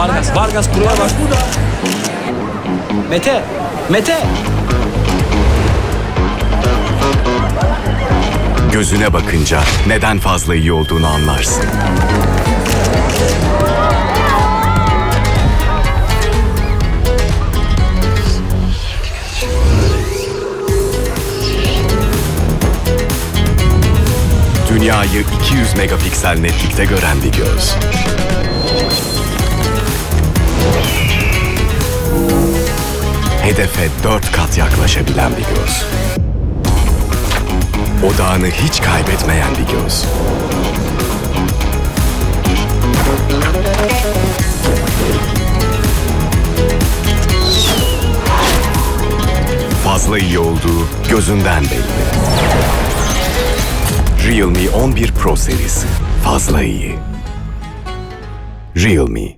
Vargas, Vargas kurula bak. Mete, Mete. Gözüne bakınca neden fazla iyi olduğunu anlarsın. Dünyayı 200 megapiksel netlikte gören bir göz. Hedefe 4 kat yaklaşabilen bir göz. Odağını hiç kaybetmeyen bir göz. Fazla iyi olduğu gözünden belli. Realme 11 Pro serisi. Fazla iyi. Realme